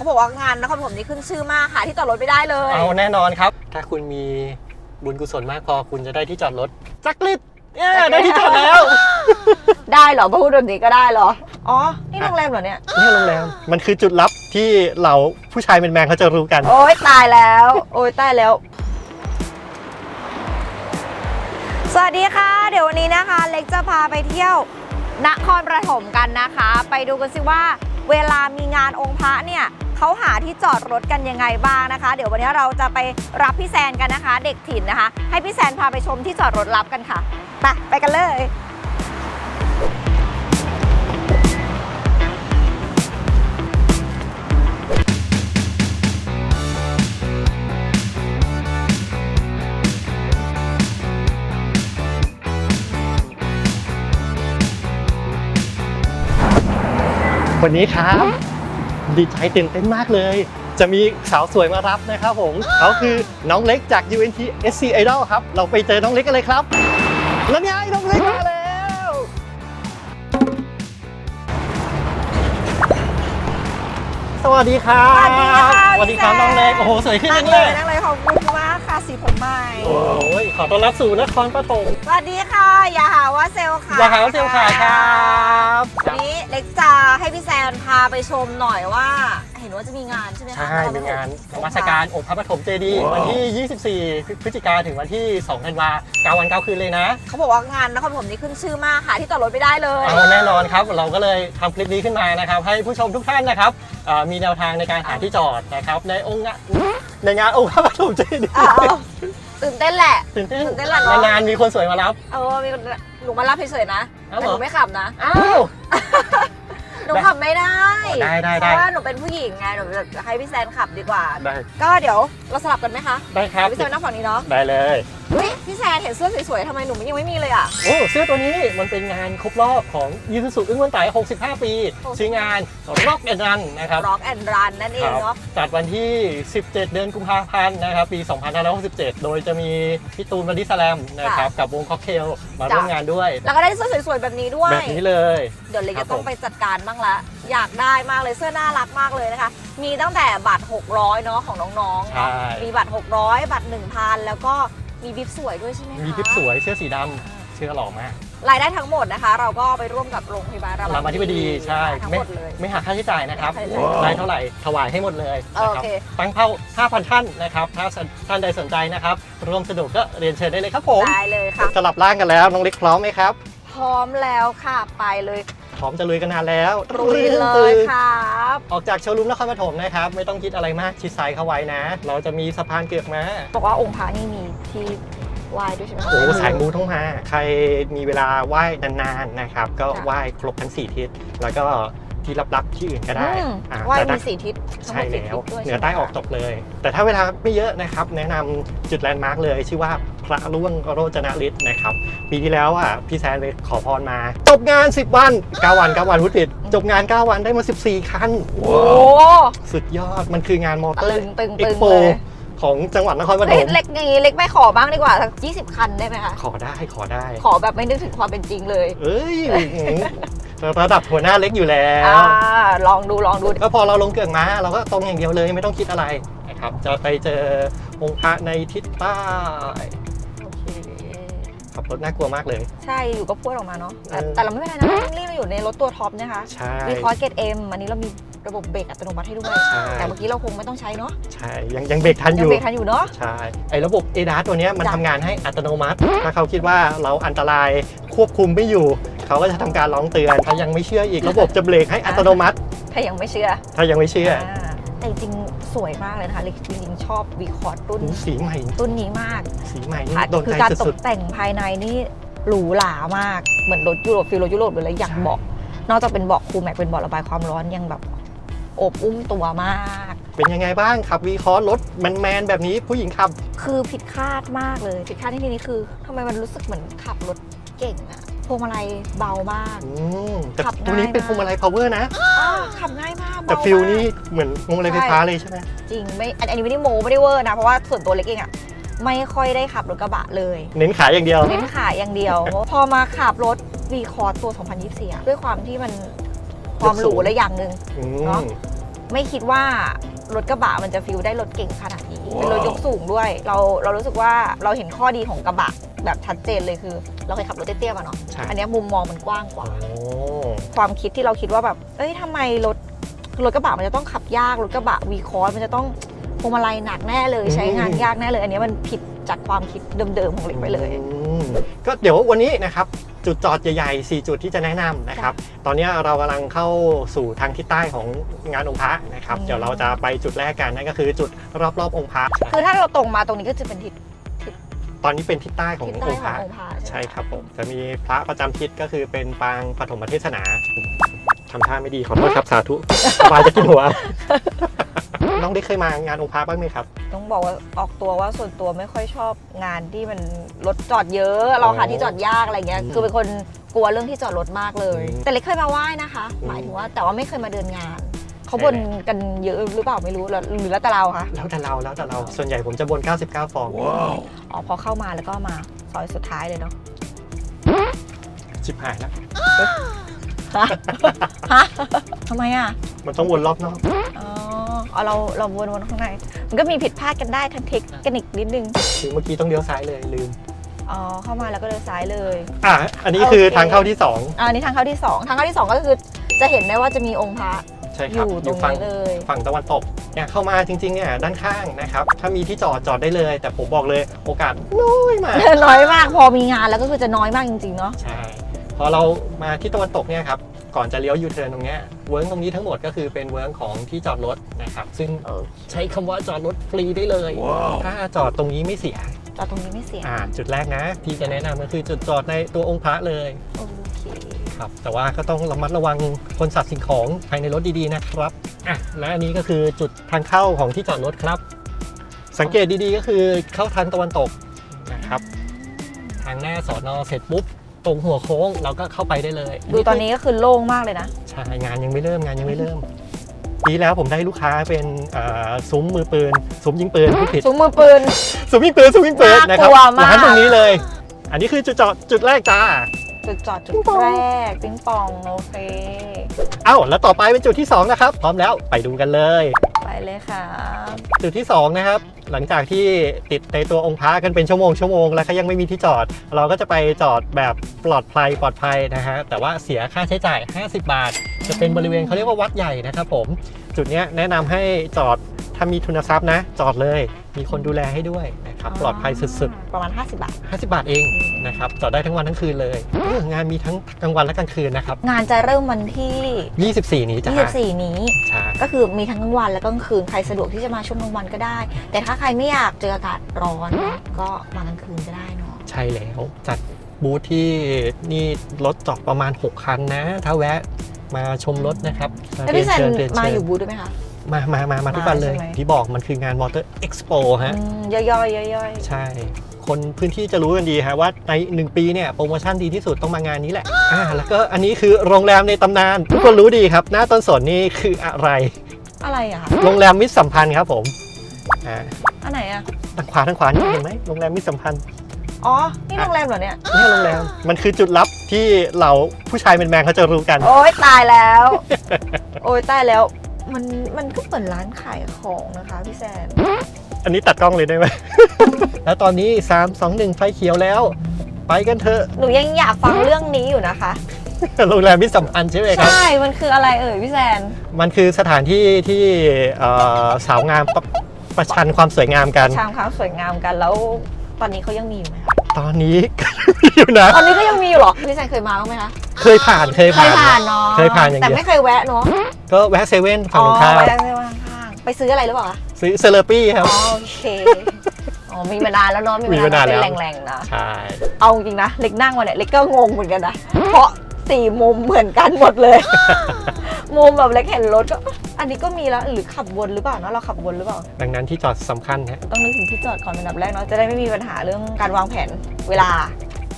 เขาบอกว่างานนครปฐมนี่ขึ้นชื่อมากค่ะที่จอดรถไม่ได้เลย เอาแน่นอนครับ ถ้าคุณมีบุญกุศลมากพอคุณจะได้ที่จอดรถจักริดเย้ได้ที่จอดแล้ว ได้เหรอพูดแบบนี้ก็ได้เหรอ อ๋อ นี่โรงแรมเหรอเนี่ยนี่โรงแรมมันคือจุดลับที่เหล่าผู้ชายเป็นแมนเขาจะรู้กัน โอ๊ยตายแล้ว โอ๊ยตายแล้ว สวัสดีค่ะ เดี๋ยววันนี้นะคะ เล็กจะพาไปเที่ยวนครปฐมกันนะคะ ไปดูกันสิว่า เวลามีงานองค์พระเนี่ย เขาหาที่จอดรถกันยังไงบ้างนะคะ เดี๋ยววันนี้เราจะไปรับพี่แซนกันนะคะ เด็กถิ่นนะคะ ให้พี่แซนพาไปชมที่จอดรถรับกันค่ะไปไปกันเลย วันนี้ครับ ดีใจตื่นเต้นมากเลย จะมีสาวสวยมารับนะครับผมเขาคือน้องเล็กจาก UNT SC Idol ครับ เราไปเจอน้องเล็กกันเลยครับ แล้วไงน้องเล็กมาแล้ว สวัสดีครับสวัสดีค่ะสวัสดีครับพี่แซมน้องเล็กโอ้โหสวยขึ้นนั่จังงเลเลยยนั่งเลยขอบคุณมากค่ะสีผมใหม่โอ้ยขอต้อนรับสู่นครปฐมสวัสดีค่ะ อย่าหาว่าเซลล์ค่ะอยากหาว่าเซลล์ขายครับ ไปชมหน่อยว่า เห็นว่าจะมีงานใช่ไหมคะใช่เป็นงานนมัสการองค์พระปฐมเจดีย์วันที่ 24 พฤศจิกาถึงวันที่2ธันวา9วัน9คืนเลยนะ เขาบอกว่างานนครปฐมนี่ขึ้นชื่อมากค่ะที่จอดรถไม่ได้เลยเอาแน่นอนครับ เราก็เลยทำคลิปนี้ขึ้นมานะครับ ให้ผู้ชมทุกท่านนะครับเอ่อมีแนวทางในการหาที่จอดนะครับ ในองค์งะในงานองค์พระปฐมเจดีย์อ่าเอาตื่นเต้นแหละตื่นเต้นตื่นเต้นแหละเนอะนานๆมีคนสวยมารับเออมีคนหนูมารับเฉยๆนะอ้าวแต่เหรอหนูไม่ขับนะอ้าวห นูขับไม่ได้อ๋อได้ได้ เพได้ราะว่าหนูเป็นผู้หญิงไงหนูจะให้พี่แซนขับดีกว่า ได้ ก็เดี๋ยวเราสลับกันไหมคะได้ครับพี่แซนนั่งฝั่งนี้เนาะ ได้เลย อุ๊ยพี่แซนเห็นเสื้อสวยๆทำไมหนูยังไม่มีเลยอะ โอ้เสื้อตัวนี้มันเป็นงานครบรอบของยูซูซุอึ้งวันไต่65 ปี ชื่องาน Rock and Run นะครับ Rock and Run นั่นเองเนาะจัดวันที่ 17 เดือนกุมภาพันธ์นะครับ ปี 2567 โดยจะมีพี่ตูนบอดี้สแลมนะครับ กับวงค็อกเทลมาร่วมงานด้วย แล้วก็ได้เสื้อสวยๆแบบนี้ด้วย แบบนี้เลย เดี๋ยวเล็กครัจะบต้องผมไปจัดการบ้างละ อยากได้มากเลยเสื้อน่ารักมากเลยนะคะ มีตั้งแต่บัตร 600 เนาะของน้องๆใช่เนาะมีบัตร 600 บัตร 1,000 แล้วก็ มีบิบสวยด้วยใช่ไหมคะมีพิบสวยเสื้อสีดำเสื้อหล่อมากรายได้ทั้งหมดนะคะ เราก็ไปร่วมกับโรงพยาบาลรารามาธิบดีใช่ทั้งไม่หมดเลย ไม่หักค่าใช้จ่ายนะครับไม่หักค่าใช้จ่ายได้เท่าไหร่ถวายให้หมดเลยนะครัโอเค ตั้งเป้า5,000 ท่านนะครับถ้าท่านใดสนใจนะครับร่วมสนุกก็เรียนเชิญได้เลยครับผมได้เลยค่ะ สลับร่างกันแล้วน้องเล็กพร้อมไหมครับ พร้อมแล้วค่ะไปเลย พร้อมจะลุยกันนานแล้วรุยเลยครับ ออกจากโชว์รูมนครปฐมนะครับ ไม่ต้องคิดอะไรมากชิดซ้ายเข้าไว้นะ เราจะมีสะพานเกือกม้าบอกว่าองค์พระนี่มีที่ไหว้ด้วยใช่ไหมคะโอ้สายมูต้องมาใครมีเวลาไหว้นานๆนะครับ ก็ค่ะไหว้ครบทั้ง4ทิศแล้วก็ ที่ลับๆที่อื่นก็ได้อืมอ่าไหว้แต่มีถ้าสี่ทิศทั้งหใช่มดสี่แล้วทิศด้วยเหนือช่ใต้ไมออกตกเลย แต่ถ้าเวลาไม่เยอะนะครับ แนะนำจุดแลนด์มาร์กเลย ชื่อว่าพระร่วงโรจนฤทธิ์นะครับ ปีที่แล้วอะพี่แซนไปขอพรมา จบงาน 10 วัน 9 วัน 9 วันพุทธติด จบงาน 9 วันได้มา 14 คัน โอ้สุดยอดมันคืองานมอเตอตึร์งตึงเอ็ตึกงโปเลยของจังหวัดนครปฐเล็กมเล็กอย่างนี้เล็กไม่ขอบ้างดีกว่าสักยี่สิบคันได้ไหมคะขอได้ขอได้ ขอแบบไม่นึกถึงความเป็นจริงเลย เอ้ย ระดับหัวหน้าเล็กอยู่แล้อ่าวลองดูลองดูก็พอเราลงเกือกม้าเราก็ตรงอย่างเดียวเลยไม่ต้องคิดอะไรนะครับจะไปเจอองค์พระในทิศใต้โอเคขับรถน่ากลัวมากเลย ใช่อยู่ก็พูดออกมาเนาะแต่เออแต่เราไม่เป็นไรนะนี่เราอยู่ในรถตัวท็อปนะคะใช่มีคอร์สเกตเอ็มอันนี้เรามีระบบเบรกอัตโนมัติให้ด้วยใช่แต่เมื่อกี้เราคงไม่ต้องใช้เนาะใช่ยังยังเบรกทันอยังยู่เบรกทันอยู่เนาะใช่ไอ้ระบบ a d a s ตัวเนี้ยมันจ้ะทำงานให้อัตโนมัติ ถ้าเขาคิดว่าเราอันตรายควบคุมไม่อยู่ เขาก็จะทำการร้องเตือน ถ้ายังไม่เชื่ออีกระบบจะเบรกให้อัตโนมัติ ถ้ายังไม่เชื่อถ้ายังไม่เชื่ออ่าแต่จริงๆสวยมากเลยนะคะเล็กจริงๆชอบวีคอร์ดรุ่นโอ้สีใหม่ รุ่นนี้มาก สีใหม่นี่ค่ะโดนคือใจการตสุกดแต่งภายในนี่หรูหรามากเหมือนรถยุโรปฟิลรถยุโรปเลยอย่างใช่ เบาะนอกจากเป็นเบาะคูลแม็กเป็นเบาะระบายความร้อนยังแบบอบอุ้มตัวมาก ๆ เป็นยังไงบ้างขับวีคอร์รถแมนๆแบบนี้ผู้หญิงขับ คือผิดคาดมากเลย ผิดคาดที่นี้คือทำไมมันรู้สึกเหมือนขับรถเก่งอะพ วงมาลัยเบามาก อืมแต่ขับตัวนี้ง่ายเป็นมากพวงมาลัย power นะอ้าวขับง่ายมากแต่เบาฟิลมากนี่เหมือนพวงมาลัยไฟฟ้าเลยใช่ไหมจริงไม่อันอันนี้ไม่ได้โมไม่ได้เวอร์นะ เพราะว่าส่วนตัวเล็กเองอะไม่ค่อยได้ขับรถกระบะเลยเน้นขายอย่างเดียว เน้นขายอย่างเดียว พอมาขับรถ V คอร์ตัว 2024อะด้วยความที่มันความหรูและอย่างหนึ่ง อืเนอะมไม่คิดว่ารถกระบะมันจะฟิลได้รถเก่งขนาดนี้ เป็นรถยกสูงด้วย เราเรารู้สึกว่าเราเห็นข้อดีของกระบะแบบชัดเจนเลยคือ เราเคยขับรถเตี้ยๆมาเนาะใช่ อันเนี้ยมุมมองมันกว้างกว่า โอ้ ความคิดที่เราคิดว่าแบบ เอ้ยทำไมรถรถกระบะมันจะต้องขับยาก รถกระบะวีคอร์มันจะต้องพวงมาลัยหนักแน่เลย ใช้งานยากแน่เลย อันเนี้ยมันผิดจากความคิดเดิมๆของเล็กไปเลย อืมก็เดี๋ยววันนี้นะครับ จุดจอดใหญ่ๆ 4 จุดที่จะแนะนำนะครับ ตอนนี้เรากำลังเข้าสู่ทางทิศใต้ของงานองค์พระนะครับอืมเดี๋ยวเราจะไปจุดแรกกันนั่นก็คือจุดรอบๆองค์พระคือถ้าเราตรงมาตรงนี้ก็จะเป็นทิศตอนนี้เป็นทิศใต้ของทิศอใต้งค์ขพองระองค์พระใช่ครับผมจะมีพระประจำทิศก็คือเป็นปางปฐมเทศนาทำท่าไม่ดีขอโทษครับสาธุสบายจะกินหัว น้องได้เคยมางานองค์พระบ้างไหมครับ ต้องบอกว่าออกตัวว่าส่วนตัวไม่ค่อยชอบงานที่มันรถจอดเยอะ เราหาที่จอดยากอะไรเงี้ยอืมคือเป็นคนกลัวเรื่องที่จอดรถมากเลยอืมแต่เล็กเคยมาไหว้นะคะอืมหมายถึงว่าแต่ว่าไม่เคยมาเดินงานเขาใช่บนกันเยอะหรือเปล่าไม่รู้แล้วหรือแล้วแต่เราคะแล้วแต่เราแล้วแต่เราส่วนใหญ่ผมจะบน 99 ฟองอ๋อพอเข้ามาแล้วก็มาซอยสุดท้ายเลยเนาะชิบหายแล้วฮะฮะทำไมอะ มันต้องวนรอบนอกอ๋อ เอาเราเราวนวนข้างใน มันก็มีผิดพลาดกันได้ทั้งเทคนิคนิดนึง คือเมื่อกี้ต้องเลี้ยวซ้ายเลยลืม อ๋อเข้ามาแล้วก็เดินซ้ายเลย อะอันนี้คือโอเค ทางเข้าที่อ่านี่ทางเข้าที่2ทางเข้าที่2ก็คือจะเห็นได้ว่าจะมีองค์พระ2ใช่คอรับยู่ตรงฝั่งนี้เลย ฝั่งตะวันตกเนี่ยเข้ามาจริงๆเนี่ยด้านข้างนะครับ ถ้ามีที่จอดจอดได้เลย แต่ผมบอกเลยโอกาสน้อยมาก น้อยมากพอมีงานแล้วก็คือจะน้อยมากจริงๆเนาะ ใช่ พอเรามาที่ตะวันตกเนี่ยครับ ก่อนจะเลี้ยวยูเทิร์นตรงเนี้ยเวิร์กตรงนี้ทั้งหมดก็คือเป็นเวิร์กของที่จอดรถนะครับ ซึ่งใช้คำว่าจอดรถฟรีได้เลย ถ้าจอดตรงนี้ไม่เสียจอดตรงนี้ไม่เสีย อ่า จุดแรกนะ ที่จะแนะนำก็คือจุดจอดในตัวองค์พระเลยโอเคครับแต่ว่าก็ต้องระมัดระวังคนสัตว์สิ่งของภายในรถดีๆนะครับอะและอันนี้ก็คือจุดทางเข้าของที่จอดรถครับ สังเกตดีๆก็คือเข้าทางตะวันตกนะครับ ทางหน้าสอนอเสร็จปุ๊บ ตรงหัวโค้งเราก็เข้าไปได้เลยดูตอนนี้ก็คือโล่งมากเลยนะ ใช่งานยังไม่เริ่มงานยังไม่เริ่ม ปีแล้วผมได้ลูกค้าเป็นเอ่อซุ้มมือปืนซุ้มยิงปืนผู้ผิดซุ้มมือปืน ซุ้มยิงปืนซุ้มยิงปืนนะครับน่ากลัวมาก ร้านตรงนี้เลย อันนี้คือจุดจอดจุดแรกจ้า จุดจอดจุดแรกปิงปองโอเค เอ้าแล้วต่อไปเป็นจุดที่สองนะครับ พร้อมแล้วไปดูกันเลย ไปเลยค่ะ จุดที่2นะครับ หลังจากที่ติดในตัวองค์พระกันเป็นชั่วโมงชั่วโมงแล้วก็ยังไม่มีที่จอด เราก็จะไปจอดแบบปลอดภัยปลอดภัยนะฮะแต่ว่าเสียค่าใช้จ่าย 50 บาท จะเป็นบริเวณเขาเรียกว่าวัดใหญ่นะครับผมจุดนี้แนะนำให้จอดถ้ามีทุนทรัพย์นะ จอดเลย มีคนดูแลให้ด้วย นะครับปลอดภัยสุดประมาณ 50 บาท ๆ 50 บาทเองนะครับจอดได้ทั้งวันทั้งคืนเลยเอองานมีทั้งกลางวันและกลางคืนนะครับงานจะเริ่มวันที่ 24 นี้จ้า24 นี้ ใช่ก็คือมีทั้งกลางวันและกลางคืน ใครสะดวกที่จะมาช่วงกลางวันก็ได้ แต่ถ้าใครไม่อยากเจออากาศร้อนนะก็มากลางคืนก็ได้เนาะ ใช่แล้วจัดบูธที่นี่รถจอดประมาณ 6 คันนะ ถ้าแวะมาชมรถนะครับแล้วพี่แซนเรียเชิญมาเรีนเชิญอยู่บูธด้วยไหมคะ มามามามาทุกวันเลยมาใช่ไหม ที่บอกมันคืองานมอเตอร์เอ็กซ์โปฮะ อืมย่อยๆย่อยใช่ คนพื้นที่จะรู้กันดีฮะว่าใน 1 ปีเนี่ยโปรโมชั่นดีที่สุดต้องมางานนี้แหละ อ่าแล้วก็อันนี้คือโรงแรมในตำนาน ทุกคนรู้ดีครับ หน้าต้นสนนี่คืออะไร ๆอะไรอะคะโรงแรมมิตรสัมพันธ์ครับผม อ่าอันไหนอะทางขวาทางขวานี่เห็นไหมโรงแรมมิตรสัมพันธ์อ๋อ นี่โรงแรมเหรอเนี่ยนี่โรงแรม มันคือจุดลับที่เหล่าผู้ชายเป็นแมนๆเขาจะรู้กัน โอ้ยตายแล้ว โอ้ยตายแล้ว มันมันก็เหมือนร้านขายของนะคะพี่แซนอันนี้ตัดกล้องเลยได้ไหม แล้วตอนนี้ 3 2 1 ไฟเขียวแล้ว ไปกันเถอะ หนูยังอยากฟังเรื่องนี้อยู่นะคะ โรงแรมมิตรสัมพันธ์ใช่ไหมครับ ใช่ มันคืออะไรเอ่ยพี่แซน มันคือสถานที่ที่เอ่อสาวงามประประชันความสวยงามกัน ชามเขาสวยงามกันแล้วตอนนี้เขายังมีอยู่ไหมคะ ตอนนี้ก็มีอยู่นะ ตอนนี้ก็ยังมีอยู่เหรอพี่แซนเคยมาบ้างไหมคะเคยผ่านเคยเคผ่ายน ผ่านเนาะเคยผ่านอย่างเดียว แต่ไม่เคยแวะเนาะก็แวะเซเว่นฝั่อ๋งอตรงข้ามแวะเซเว่นข้างๆไปซื้ออะไรหรือเปล่าคะซื้อเซเลปี้ครับ อ๋อโอเคอ๋อมีมานานแล้วเนาะมีมีมานานเป็นแล้วแรงๆนะ ใช่ เอาจริงนะเล็กนั่งมาเนี่ยเล็กก็งงเหมือนกันนะ เพราะ สี่มุมเหมือนกันหมดเลย มุมแบบเล็กเห็นรถก็ อันนี้ก็มีแล้วหรือขับวนหรือเปล่าเนาะเราขับวนหรือเปล่า ดังนั้นที่จอดสำคัญฮะต้องนึกถึงที่จอดก่อนเป็นอันดับแรกเนาะจะได้ไม่มีปัญหาเรื่องการวางแผนเวลา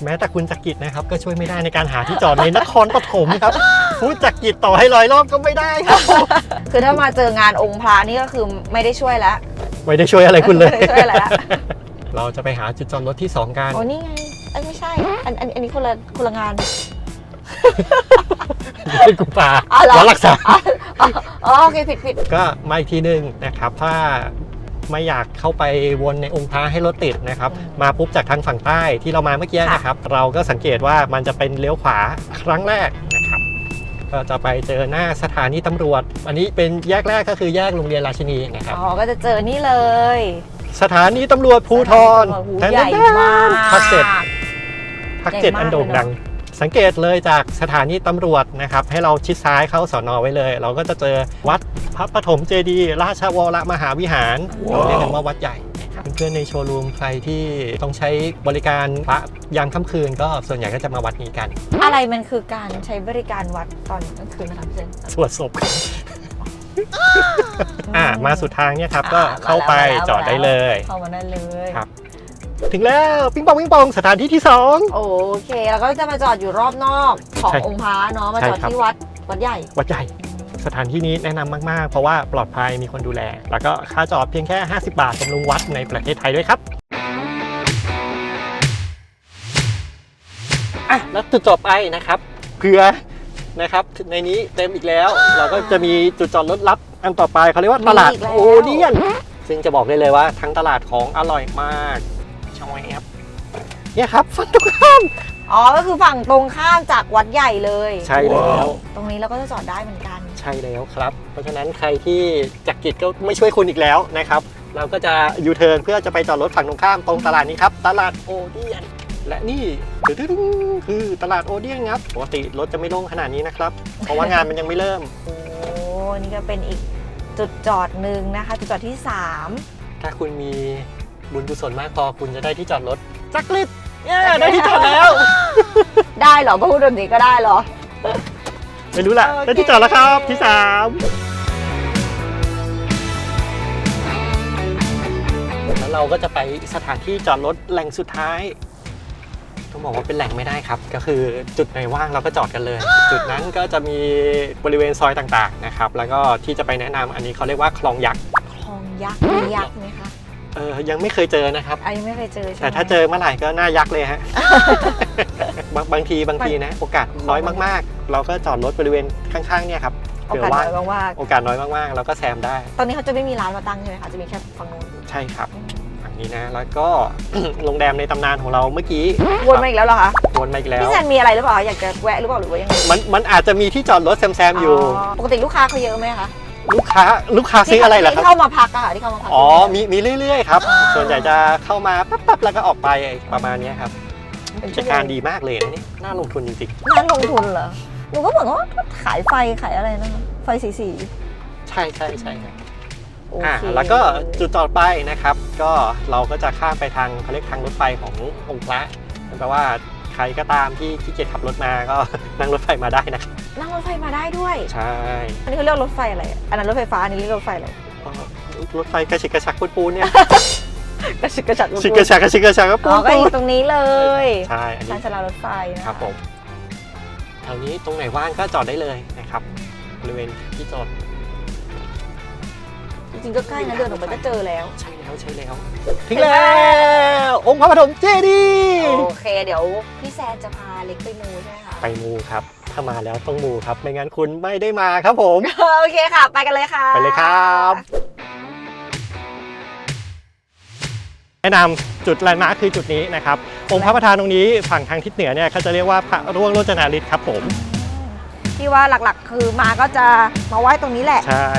แม้แต่คุณจักริดนะครับ ก็ช่วยไม่ได้ในการหาที่จอดในนครปฐมครับคุณจักริดต่อให้ร้อยรอบก็ไม่ได้ครับ คือถ้ามาเจองานองค์พระนี่ก็คือไม่ได้ช่วยแล้วไม่ได้ช่วยอะไรคุณเลย ไม่ได้ช่วยอะไรละเราจะไปหาจุดจอดรถที่ 2 กัน โอ้นี่ไงเอ้ยไม่ใช่ อันอันอันนี้คนละคนละงาน เดือนกุมภาอ๋อเหรอ วันรักษา อ๋ออ๋อโอเคผิดผิด ก็มาอีกทีหนึ่งนะครับ ถ้าไม่อยากเข้าไปวนในองค์พระให้รถติดนะครับมาปุ๊บจากทางฝั่งใต้ที่เรามาเมื่อกี้นะครับ เราก็สังเกตว่ามันจะเป็นเลี้ยวขวาครั้งแรกนะครับ ก็จะไปเจอหน้าสถานีตำรวจ อันนี้เป็นแยกแรกก็คือแยกโรงเรียนราชินีนะครับ อ๋อก็จะเจอนี่เลยสถานีตำรวจภูธรหูใหญ่มาก ภาคเจ็ดภาคเจ็ดใหญ่มากอันโด่งดัง สังเกตเลยจากสถานีตำรวจนะครับ ให้เราชิดซ้ายเข้าสอนอไว้เลย เราก็จะเจอวัดพระปฐมเจดีย์ราชวรมหาวิหารเราเรียกกันว่าวัดใหญ่นะครับเพื่อนๆในโชว์รูมใครที่ต้องใช้บริการพระยามค่ำคืนก็ส่วนใหญ่ก็จะมาวัดนี้กัน อะไรมันคือการใช้บริการวัดตอนกลางคืนนะคะพี่เจนสวดศพกันอ่ามาสุดทางเนี่ยครับก็อ่าเข้าไปมาแล้วจอดได้เลย เข้ามาได้เลยครับ ถึงแล้วปิ้งปองปิ้งปองสถานที่ที่สองโอเค แล้วก็จะมาจอดอยู่รอบนอกของใช่องค์พระเนาะมาใช่จอดครับ ที่วัดวัดใหญ่ วัดใหญ่ สถานที่นี้แนะนำมากๆ เพราะว่าปลอดภัยมีคนดูแล แล้วก็ค่าจอดเพียงแค่ 50 บาทบำรุงวัดในประเทศไทยด้วยครับอะแล้วจุดต่อไปนะครับเผื่อนะครับในนี้เต็มอีกแล้ว เราก็จะมีจุดจอดรถลับอันต่อไปเขาเรียกว่าตลาดมีอีกแล้ว โอเดียนซึ่งจะบอกได้เลยว่าทั้งตลาดของอร่อยมาก ช่อยครับเนี่ยครับฝั่งตรงข้ามอ๋อ ก็คือฝั่งตรงข้ามจากวัดใหญ่เลย ใช่แล้วตรงนี้เราก็จะจอดได้เหมือนกัน ใช่แล้วครับ เพราะฉะนั้นใครที่จักกิจก็ไม่ช่วยคุณอีกแล้วนะครับ เราก็จะยูเทิร์นเพื่อจะไปจอดรถฝั่งตรงข้ามตรงตลาดนี้ครับ ตลาดโอเดียน และนี่ตึ้งๆคือตลาดโอเดียนครับปกติรถจะไม่โล่งขนาดนี้นะครับ เพราะว่างานมันยังไม่เริ่ม โอ้นี่ก็เป็นอีกจุดจอดหนึ่งนะคะ จุดจอดที่ถ้าคุณมี บุญกุศลมากพอคุณจะได้ที่จอดรถจักริดเนี่ยได้ที่จอดแล้ว3ได้เหรอพูดแบบนี้ก็ได้เหรอ ไม่รู้แหละโอเค ได้ที่จอดแล้วครับที่สามแล้วเราก็จะไปสถานที่จอดรถแหล่งสุดท้าย ต้องบอกว่าเป็นแหล่งไม่ได้ครับ ก็คือจุดไหนว่างเราก็จอดกันเลย จุดนั้นก็จะมีบริเวณซอยต่างๆนะครับ แล้วก็ที่จะไปแนะนำอันนี้เขาเรียกว่าคลองยักษ์คลองยักษ์มียักษ์ไหมคะ เออยังไม่เคยเจอนะครับอันนี้ไม่เคยเจอใช่ไหม แต่ถ้าเจอเมื่อไหร่ก็น่ายักษ์เลยฮะ บางบางทีบางทีนะ โอกาสน้อยมากๆ เราก็จอดรถบริเวณข้างๆเนี่ยครับโอเผื่อกาสว่าน้อยมากโอกาสน้อยมากๆ เราก็แซมได้ๆตอนนี้เขาจะไม่มีร้านมาตั้งใช่ไหมคะจะมีแค่ฝั่งนู้นใช่ครับฝั่งนี้นะ แล้วก็ โรงแรมในตำนานของเราเมื่อกี้วนมาอีกแล้วเหรอคะวนมาอีกแล้วพี่แซนมีอะไรหรือเปล่าอยากจะแวะหรือเปล่าหรือว่ายังไงมันมันอาจจะมีที่จอดรถแซมๆอยู่ ปกติลูกค้าเขาเยอะไหมคะ ลูกค้าลูกค้าซื้ออะไรเหรอคที่รับเข้ามาพักอะค่ะที่เข้ามาพักอ๋อมีมีเรื่อยๆครับอ่าส่วนใหญ่จะเข้ามาปั๊บๆแล้วก็ออกไปประมาณเนี้ยครับเป็นกิจการดีมากเลยนะนี่น่าลงทุนจริงนั่นลงทุนเหรอหนูก็เหมือนว่าขายไฟขายอะไรนะคะไฟสีสีๆ ใช่ใช่ใช่ครับโออ่าเคแล้วก็จุดต่อไปนะครับ ก็เราก็จะข้ามไปทางเขาเรียกทางรถไฟขององค์พระแปลว่าใค รก็ตามที่ขี้เกียจขับรถมาก็ นั่งรถไฟมาได้นะครับนั่งรถไฟมาได้ด้วย ใช่อันนี้เขาเรียกรถไฟอะไรอะอันนั้นรถไฟฟ้าอันนี้เรียกรถไฟอะไรก็รถไฟกระชิกกระชักปูนปูนเนี่ยกระชิกกระชักชิกกระชักกระชิกกระชักก็ปูอ๋อนก็ปูอนยู่ตรงนี้เลยใช่อันชานี้นชาลารถไฟนะครับผมแถวนี้ตรงไหนว่างก็จอดได้เลยนะครับ บริเวณที่จอด จริงๆก็ใกล้นะเดินออกไปก็เจอแล้ว ใช่ แล้วใช่แล้วถึงแล้ว องค์พระปฐมเจดีย์โอเค เดี๋ยวพี่แซนจะพาเล็กไปมูใช่ไหมคะไปมูครับ ถ้ามาแล้วต้องมูครับ ไม่งั้นคุณไม่ได้มาครับผม โอเคค่ะ ไปกันเลยค่ะ ไปเลยครับ แนะนำจุดแลนด์มาร์คคือจุดนี้นะครับ องค์พระประธานตรงนี้ฝั่งทางทิศเหนือเนี่ยเขาจะเรียกว่าพระร่วงโรจนาฤทธิ์ครับผมที่ว่าหลักๆ คือมาก็จะมาไหว้ตรงนี้แหละ ใช่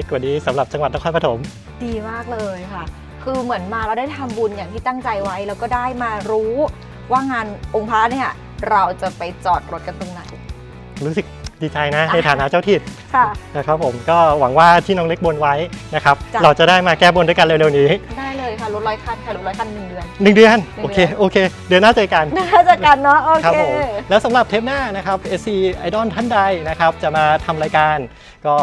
ล็กกว่านี้สำหรับจังหวัดนครปฐมดีมากเลยค่ะ คือเหมือนมาเราได้ทำบุญอย่างที่ตั้งใจไว้ แล้วก็ได้มารู้ว่างานองค์พระเนี่ยเราจะไปจอดรถกันตรงไหน รู้สึกดีใจนะในฐานะเจ้าถิ่นค่ะนะครับผมก็หวังว่าที่น้องเล็กบนไว้นะครับจ้ะเราจะได้มาแก้บนด้วยกันเร็วๆนี้ ได้เลยค่ะรถร้อยคันค่ะรถร้อยคันหนึ่งเดือนหนึ่งเดือนหนึ่งโอเคเดือนโอเค เดือนหน้าเจอกันน่าจะกันเนาะโอครับเคผมแล้วสำหรับเทปหน้านะครับ SC Idol ท่านใดนะครับจะมาทำรายการก็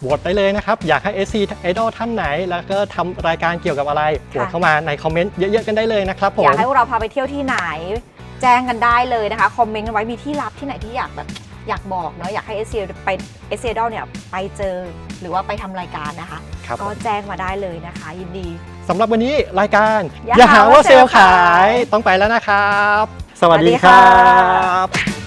โหวตได้เลยนะครับ อยากให้ SC Idol ท่านไหน แล้วก็ทำรายการเกี่ยวกับอะไรโหวตเข้ามาในคอมเมนต์เยอะๆกันได้เลยนะครับผอมยากให้พวกเราพาไปเที่ยวที่ไหน แจ้งกันได้เลยนะคะ คอมเมนต์กันไว้มีที่ลับที่ไหนที่อยากแบบอยากบอกเนาะอยากให้เอเซียไปเอเซียดอลเนี่ยไปเจอหรือว่าไปทำรายการนะคะ ครับ ก็แจ้งมาได้เลยนะคะ ยินดี สำหรับวันนี้รายการอย่าอย่าหาหาว่าว่าเซลล์เซลล์ขาขายยต้องไปแล้วนะครับ สวัสสวัสดีดีคค่ะรับ